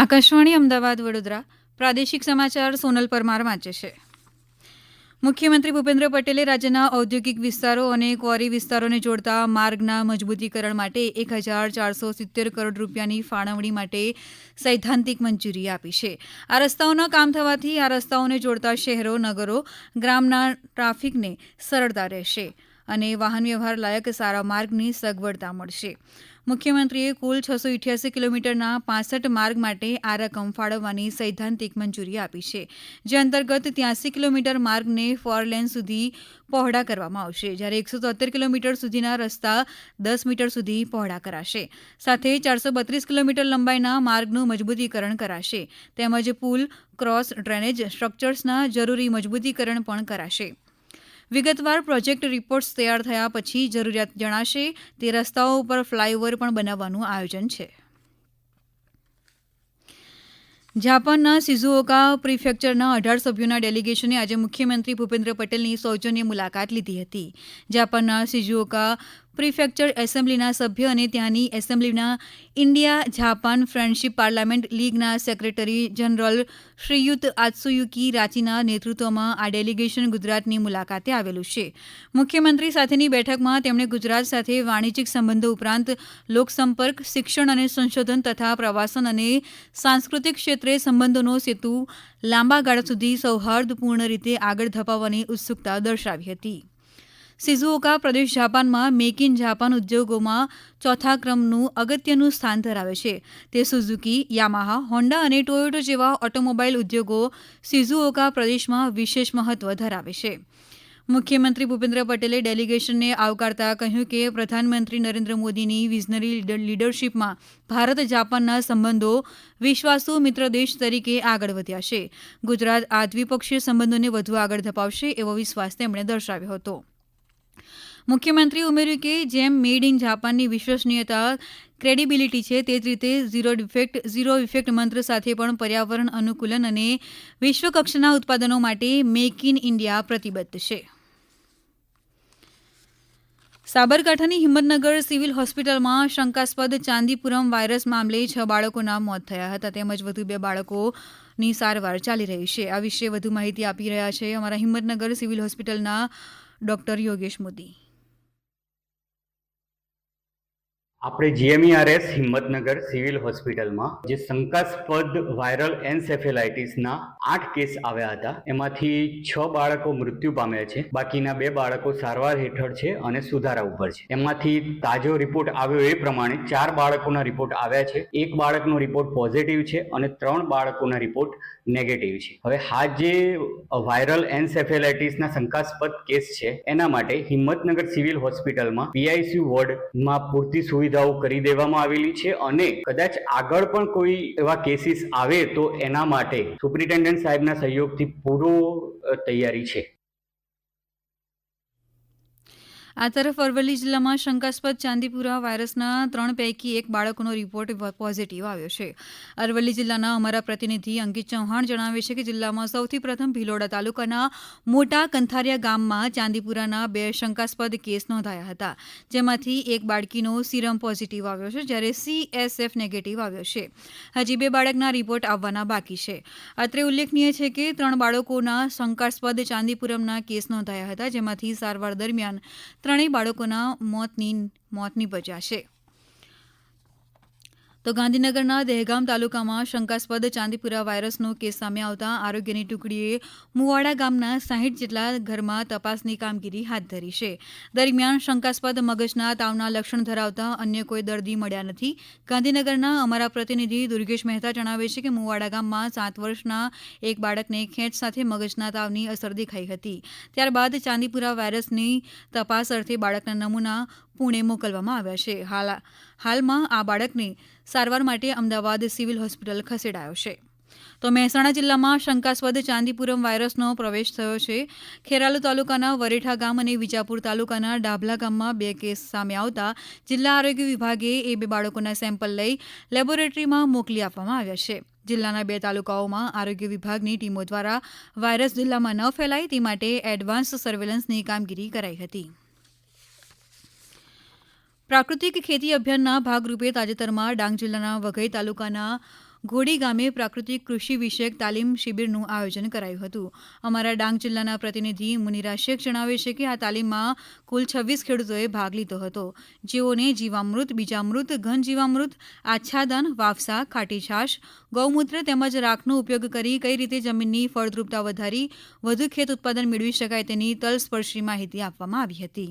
આકાશવાણી અમદાવાદ, વડોદરા. પ્રાદેશિક સમાચાર સોનલ પરમાર વાંચે છે. મુખ્યમંત્રી ભૂપેન્દ્ર પટેલે રાજ્યના ઔદ્યોગિક વિસ્તારો અને ક્વોરી વિસ્તારોને જોડતા માર્ગના મજબૂતીકરણ માટે એક હજાર ચારસો સિત્તેર કરોડ રૂપિયાની ફાળવણી માટે સૈદ્ધાંતિક મંજૂરી આપી છે. આ રસ્તાઓના કામ થવાથી આ રસ્તાઓને જોડતા શહેરો, નગરો, ગ્રામના ટ્રાફિકને સરળતા રહેશે. અને વાહન વ્યવહાર લાયક સારા માર્ગની સગવડતા મળશે. મુખ્યમંત્રીએ કુલ છસો ઇઠ્યાસી કિલોમીટરના પાસઠ માર્ગ માટે આ રકમ ફાળવવાની સૈદ્ધાંતિક મંજૂરી આપી છે, જે અંતર્ગત ત્યાસી કિલોમીટર માર્ગને ફોર લેન સુધી પહોળા કરવામાં આવશે, જ્યારે એકસો તોતેર કિલોમીટર સુધીના રસ્તા દસ મીટર સુધી પહોળા કરાશે. સાથે ચારસો બત્રીસ કિલોમીટર લંબાઈના માર્ગનું મજબૂતીકરણ કરાશે, તેમજ પુલ, ક્રોસ ડ્રેનેજ સ્ટ્રક્ચર્સના જરૂરી મજબૂતીકરણ પણ કરાશે. વિગતવાર પ્રોજેક્ટ રિપોર્ટ્સ તૈયાર થયા પછી જરૂરિયાત જણાશે. તે રસ્તાઓ ઉપર ફ્લાયઓવર પણ બનાવવાનું આયોજન છે. જાપાનના સિઝુઓકા પ્રિફેક્ચરના અઢાર સભ્યોના ડેલિગેશને આજે મુખ્યમંત્રી ભૂપેન્દ્ર પટેલની સૌજન્ય મુલાકાત લીધી હતી. જાપાનના સિઝુઓકા પ્રિફેક્ચર એસેમ્બલીના સભ્ય અને ત્યાંની એસેમ્બલીના ઇન્ડિયા જાપાન ફ્રેન્ડશીપ પાર્લામેન્ટ લીગના સેક્રેટરી જનરલ શ્રીયુત આત્સુયુકી રાચીના નેતૃત્વમાં આ ડેલિગેશન ગુજરાતની મુલાકાતે આવેલું છે. મુખ્યમંત્રી સાથેની બેઠકમાં તેમણે ગુજરાત સાથે વાણિજ્યિક સંબંધો ઉપરાંત લોકસંપર્ક, શિક્ષણ અને સંશોધન તથા પ્રવાસન અને સાંસ્કૃતિક ક્ષેત્રે સંબંધોનો સેતુ લાંબા ગાળા સુધી સૌહાર્દપૂર્ણ રીતે આગળ ધપાવવાની ઉત્સુકતા દર્શાવી હતી. સિઝુઓકા પ્રદેશ જાપાનમાં મેક ઇન જાપાન ઉદ્યોગોમાં ચોથા ક્રમનું અગત્યનું સ્થાન ધરાવે છે. તે સુઝુકી, યામાહા, હોન્ડા અને ટોયોટો જેવા ઓટોમોબાઈલ ઉદ્યોગો સિઝુઓકા પ્રદેશમાં વિશેષ મહત્વ ધરાવે છે. મુખ્યમંત્રી ભૂપેન્દ્ર પટેલે ડેલિગેશનને આવકારતા કહ્યું કે પ્રધાનમંત્રી નરેન્દ્ર મોદીની વિઝનરી લીડરશીપમાં ભારત જાપાનના સંબંધો વિશ્વાસુ મિત્ર દેશ તરીકે આગળ વધ્યા છે. ગુજરાત આ દ્વિપક્ષીય સંબંધોને વધુ આગળ ધપાવશે એવો વિશ્વાસ તેમણે દર્શાવ્યો હતો. મુખ્યમંત્રીએ ઉમેર્યું કે જેમ મેડ ઇન જાપાનની વિશ્વસનીયતા, ક્રેડિબિલિટી છે તે જ રીતે ઝીરો ડિફેક્ટ, ઝીરો ઇફેક્ટ મંત્ર સાથે પણ પર્યાવરણ અનુકૂલન અને વિશ્વકક્ષાના ઉત્પાદનો માટે મેક ઇન ઇન્ડિયા પ્રતિબદ્ધ છે. સાબરકાંઠાની હિંમતનગર સિવિલ હોસ્પિટલમાં શંકાસ્પદ ચાંદીપુરમ વાયરસ મામલે છ બાળકોના મોત થયા હતા. તેમજ વધુ બે બાળકોની સારવાર ચાલી રહી છે. આ વિશે વધુ માહિતી આપી રહ્યા છે અમારા હિંમતનગર સિવિલ હોસ્પિટલના ડોક્ટર યોગેશ મોદી. આપણે જીએમઈઆરએસ હિંમતનગર સિવિલ હોસ્પિટલમાં જે શંકાસ્પદ વાયરલ એન્સેફેલાઇટીસના આઠ કેસ આવ્યા હતા. એમાંથી છ બાળકો મૃત્યુ પામ્યા છે, બાકીના બે બાળકો સારવાર હેઠળ છે અને સુધારા ઉપર છે. એમાંથી તાજો રિપોર્ટ આવ્યો એ પ્રમાણે ચાર બાળકોના રિપોર્ટ આવ્યા છે, એક બાળકનો રિપોર્ટ પોઝિટિવ છે અને ત્રણ બાળકોના રિપોર્ટ નેગેટિવ છે. હવે હા જે વાયરલ એન્સેફેલાઇટીસના શંકાસ્પદ કેસ છે, એના માટે હિંમતનગર સિવિલ હોસ્પિટલમાં પીઆઈસીયુ વોર્ડમાં પૂરતી સુવિધા સુવિધાઓ કરી દેવામાં આવેલી છે અને કદાચ આગળ પણ કોઈ એવા કેસીસ આવે તો એના માટે સુપ્રિન્ટેન્ડન્ટ સાહેબના સહયોગથી પૂરો તૈયારી છે. આ તરફ અરવલ્લી જિલ્લામાં શંકાસ્પદ ચાંદીપુરા વાયરસના ત્રણ પૈકી એક બાળકોનો રિપોર્ટ પોઝિટિવ આવ્યો છે. અરવલ્લી જિલ્લાના અમારા પ્રતિનિધિ અંકિત ચૌહાણ જણાવે છે કે જિલ્લામાં સૌથી પ્રથમ ભિલોડા તાલુકાના મોટા કંથારિયા ગામમાં ચાંદીપુરાના બે શંકાસ્પદ કેસ નોંધાયા હતા. જેમાંથી એક બાળકીનો સિરમ પોઝિટિવ આવ્યો છે, જ્યારે સીએસએફ નેગેટિવ આવ્યો છે. હજી બે બાળકના રિપોર્ટ આવવાના બાકી છે. અત્રે ઉલ્લેખનીય છે કે ત્રણ બાળકોના શંકાસ્પદ ચાંદીપુરમના કેસ નોંધાયા હતા, જેમાંથી સારવાર દરમિયાન ત્રણેય બાળકોના મોત નિપજ્યા છે. તો ગાંધીનગરના દહેગામ તાલુકામાં શંકાસ્પદ ચાંદીપુરા વાયરસનો કેસ સામે આવતા આરોગ્યની ટુકડીએ મુવાડા ગામના સાહીઠ જેટલા ઘરમાં તપાસની કામગીરી હાથ ધરી છે. દરમિયાન શંકાસ્પદ મગજના તાવના લક્ષણ ધરાવતા અન્ય કોઈ દર્દી મળ્યા નથી. ગાંધીનગરના અમારા પ્રતિનિધિ દુર્ગેશ મહેતા જણાવે છે કે મુવાડા ગામમાં સાત વર્ષના એક બાળકને ખેંચ સાથે મગજના તાવની અસર દેખાઈ હતી. ત્યારબાદ ચાંદીપુરા વાયરસની તપાસ અર્થે બાળકના નમૂના પુણે મોકલવામાં આવ્યા છે. હાલ, હાલમાં આ બાળકને સારવાર માટે અમદાવાદ સિવિલ હોસ્પિટલ ખસેડાયો છે. તો મહેસાણા જિલ્લામાં શંકાસ્પદ ચાંદીપુરમ વાયરસનો પ્રવેશ થયો છે. ખેરાલુ તાલુકાના વરેઠા ગામ અને વિજાપુર તાલુકાના ડાભલા ગામમાં બે કેસ સામે આવતા જિલ્લા આરોગ્ય વિભાગે એ બે બાળકોના સેમ્પલ લઈ લેબોરેટરીમાં મોકલી આપવામાં આવ્યા છે. જિલ્લાના બે તાલુકાઓમાં આરોગ્ય વિભાગની ટીમો દ્વારા વાયરસ જિલ્લામાં ન ફેલાય તે માટે એડવાન્સ સર્વેલન્સની કામગીરી કરાઈ હતી. પ્રાકૃતિક ખેતી અભિયાનના ભાગરૂપે તાજેતરમાં ડાંગ જિલ્લાના વઘઈ તાલુકાના ઘોડી ગામે પ્રાકૃતિક કૃષિ વિષયક તાલીમ શિબિરનું આયોજન કરાયું હતું. અમારા ડાંગ જિલ્લાના પ્રતિનિધિ મુનિરા શેખ જણાવે છે કે આ તાલીમમાં કુલ છવ્વીસ ખેડૂતોએ ભાગ લીધો હતો. જેઓને જીવામૃત, બીજામૃત ઘન જીવામૃત આચ્છાદન વાફસા ખાટી છાશ ગૌમૂત્ર તેમજ રાખનો ઉપયોગ કરી કઈ રીતે જમીનની ફળદ્રુપતા વધારી વધુ ખેત ઉત્પાદન મેળવી શકાય તેની તલસ્પર્શી માહિતી આપવામાં આવી હતી.